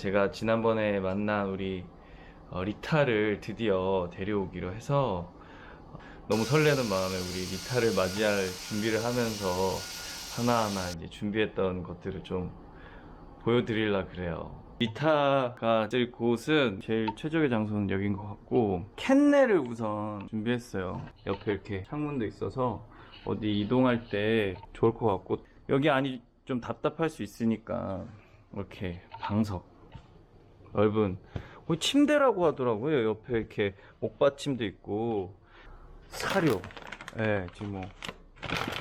제가 지난번에 만난 우리 어, 리타를 드디어 데려오기로 해서 너무 설레는 마음에 우리 리타를 맞이할 준비를 하면서 하나하나 이제 준비했던 것들을 좀 보여드리려 그래요. 리타가 뜰 곳은 제일 최적의 장소는 여긴 것 같고 캔넬을 우선 준비했어요. 옆에 이렇게 창문도 있어서 어디 이동할 때 좋을 것 같고 여기 안이 좀 답답할 수 있으니까 이렇게 방석 넓은 침대라고 하더라고요. 옆에 이렇게 목받침도 있고 사료. 예, 지금 뭐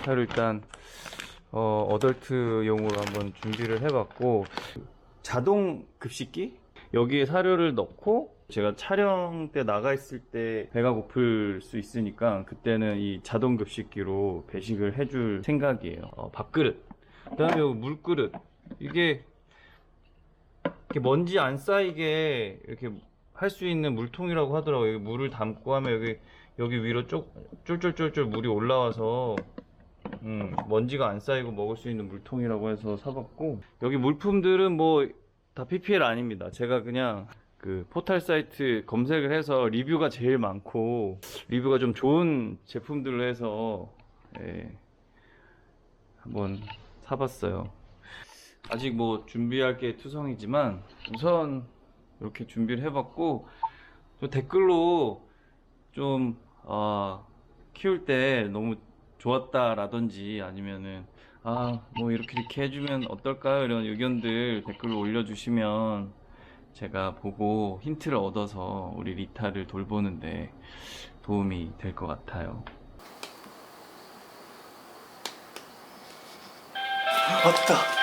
사료 일단 어, 어덜트용으로 한번 준비를 해봤고 자동 급식기 여기에 사료를 넣고 제가 촬영 때 나가 있을 때 배가 고플 수 있으니까 그때는 이 자동 급식기로 배식을 해줄 생각이에요. 어, 밥그릇, 그 다음에 여기 물그릇 이게 이렇게 먼지 안 쌓이게 이렇게 할 수 있는 물통이라고 하더라고요. 여기 물을 담고 하면 여기 여기 위로 쪽 쫄쫄쫄쫄 물이 올라와서 음, 먼지가 안 쌓이고 먹을 수 있는 물통이라고 해서 사봤고 여기 물품들은 뭐 다 PPL 아닙니다. 제가 그냥 그 포털 사이트 검색을 해서 리뷰가 제일 많고 리뷰가 좀 좋은 제품들로 해서 예, 한번 사봤어요. 아직 뭐 준비할 게 투성이지만 우선 이렇게 준비를 해봤고 또 댓글로 좀 아, 키울 때 너무 좋았다라든지 아니면은 아 뭐 이렇게 이렇게 해주면 어떨까요 이런 의견들 댓글로 올려주시면 제가 보고 힌트를 얻어서 우리 리타를 돌보는데 도움이 될 것 같아요. 왔다.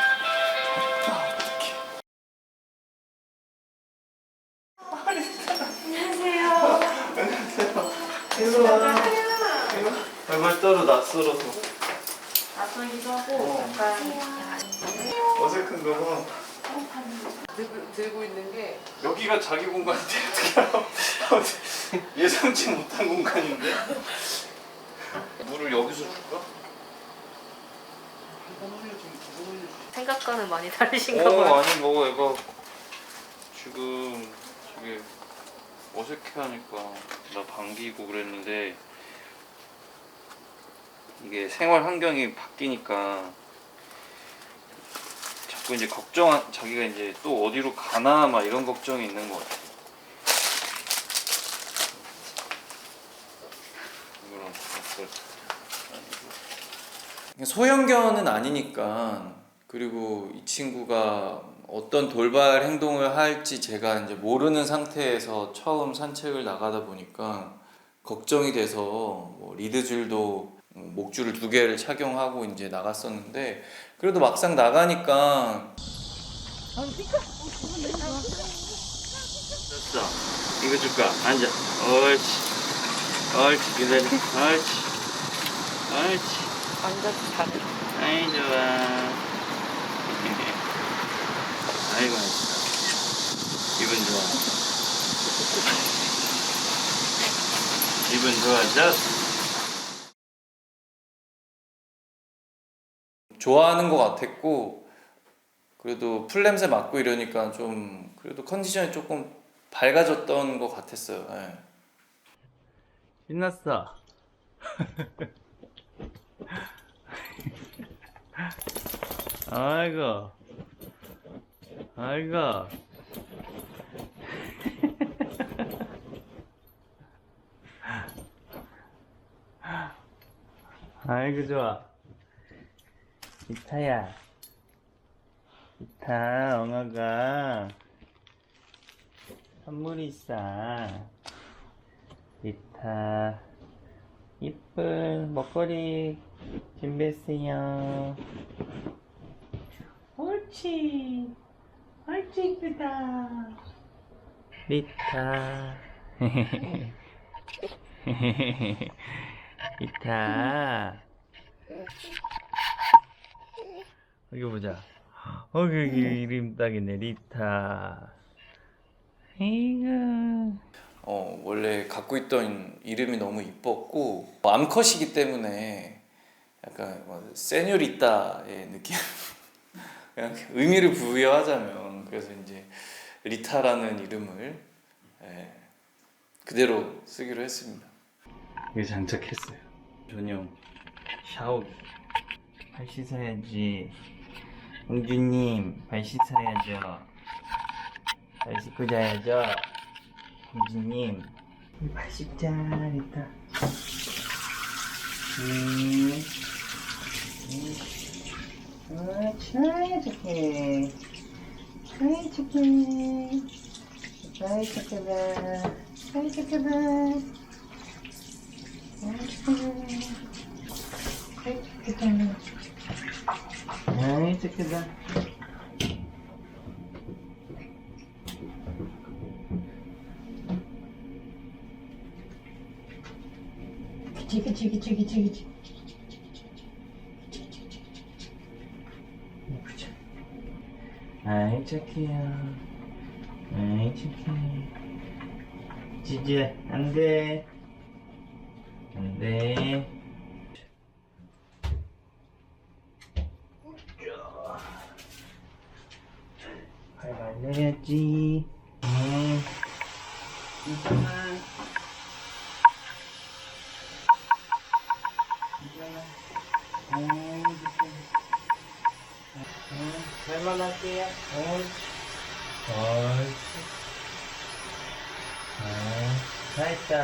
발발 떨어 낯설어서 낯설기도 하고 약간 어색한 거 봐. 들고, 들고 있는 게 여기가 자기 공간인데 어떻게 알아? 예상치 못한 공간인데? 물을 여기서 줄까? 생각과는 많이 다르신가 어 봐요. 아니 뭐 애가 지금 되게 어색해하니까 나 반기고 그랬는데 이게 생활 환경이 바뀌니까 자꾸 이제 걱정 자기가 이제 또 어디로 가나 막 이런 걱정이 있는 것 같아. 이거랑 어떨- 소형견은 아니니까 그리고 이 친구가 어떤 돌발 행동을 할지 제가 이제 모르는 상태에서 처음 산책을 나가다 보니까 걱정이 돼서 뭐 리드줄도 목줄을 두 개를 착용하고 이제 나갔었는데 그래도 막상 나가니까 됐어. 이거 줄까? 앉아. 옳지. 옳지 기다려. 옳지. 옳지. 완전 다르. 아이 좋아. 아이고 맛있다 기분 좋아. 기분 좋아졌어 좋아하는 것 같았고 그래도 풀 냄새 맡고 이러니까 좀 그래도 컨디션이 조금 밝아졌던 것 같았어요. 예. 신났어. 아이고. 아이고. 아이고 좋아 이타야. 이타 엉아가. 선물이 있어. 이타. 이쁜 먹거리 준비했어요. 옳지. 옳지 이쁘다. 리타. 리타 여기 보자 어 여기 이름 딱이네 리타 이거 어 원래 갖고 있던 이름이 너무 이뻤고 암컷이기 때문에 약간 뭐 세뇨리따의 느낌 그냥 의미를 부여하자면 그래서 이제 리타라는 이름을 예, 그대로 쓰기로 했습니다. 이게 장착했어요. 전용 샤워기. 발 씻어야지. 공주님 발 씻어야죠. 발 씻고 자야죠. 공주님 발 씻자. 음. 음. 아, 착하다. 아이, 착하다. 아이, 착하다. 아이, 착하다. 아이, 착하다. 그치, 그치, 그치, 그치, 그치. 아이 착해요. 아이 착해. 지지 안돼. 안돼. 응, 잘만 할게요. 옳지. 옳지. 응, 잘했다.